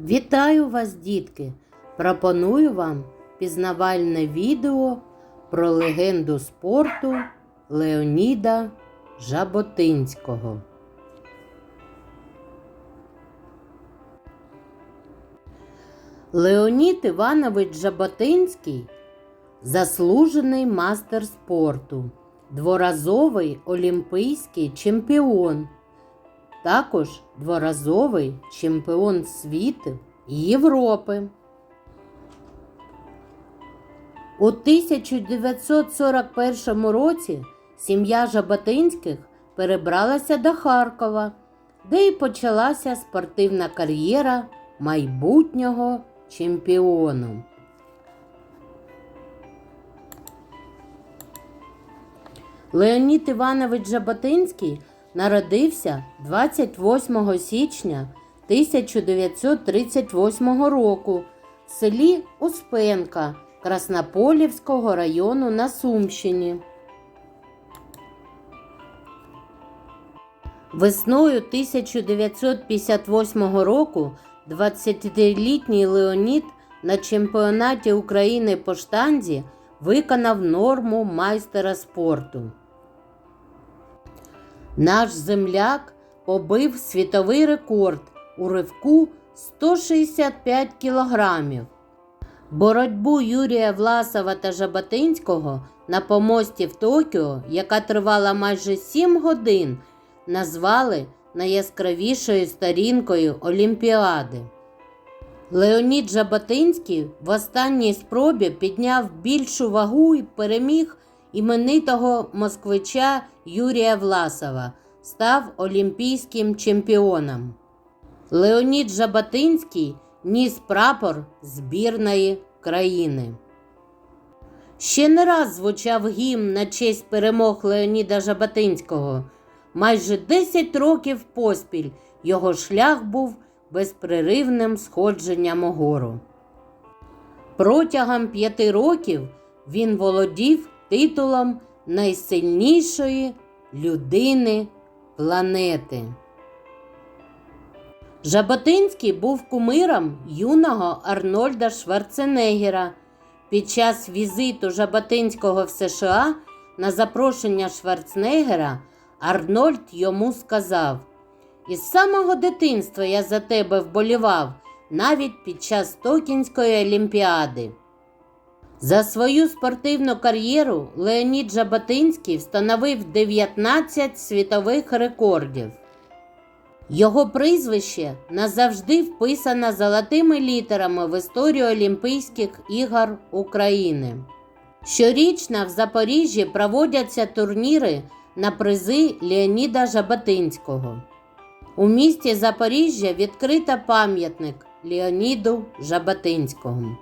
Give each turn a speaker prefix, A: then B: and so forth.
A: Вітаю вас, дітки! Пропоную вам пізнавальне відео про легенду спорту Леоніда Жаботинського. Леонід Іванович Жаботинський заслужений мастер спорту, дворазовий олімпійський чемпіон, також дворазовий чемпіон світу і Європи. У 1941 році сім'я Жаботинських перебралася до Харкова, де й почалася спортивна кар'єра майбутнього чемпіону. Леонід Іванович Жаботинський народився 28 січня 1938 року в селі Успенка Краснополівського району на Сумщині. Весною 1958 року 20-літній Леонід на чемпіонаті України по штанзі виконав норму майстера спорту. Наш земляк побив світовий рекорд у ривку 165 кілограмів. Боротьбу Юрія Власова та Жаботинського на помості в Токіо, яка тривала майже 7 годин, назвали найяскравішою сторінкою Олімпіади. Леонід Жаботинський в останній спробі підняв більшу вагу і переміг іменитого москвича Юрія Власова, став олімпійським чемпіоном. Леонід Жаботинський ніс прапор збірної країни. Ще не раз звучав гімн на честь перемог Леоніда Жаботинського. Майже 10 років поспіль його шлях був безпреривним сходженням угору. Протягом п'яти років він володів титулом найсильнішої людини планети. Жаботинський був кумиром юного Арнольда Шварценеггера. Під час візиту Жаботинського в США на запрошення Шварценеггера Арнольд йому сказав: Із самого дитинства я за тебе вболівав, навіть під час Токінської олімпіади. За свою спортивну кар'єру Леонід Жаботинський встановив 19 світових рекордів. Його прізвище назавжди вписано золотими літерами в історію Олімпійських ігор України. Щорічно в Запоріжжі проводяться турніри на призи Леоніда Жаботинського. У місті Запоріжжя відкрито пам'ятник Леоніду Жаботинському.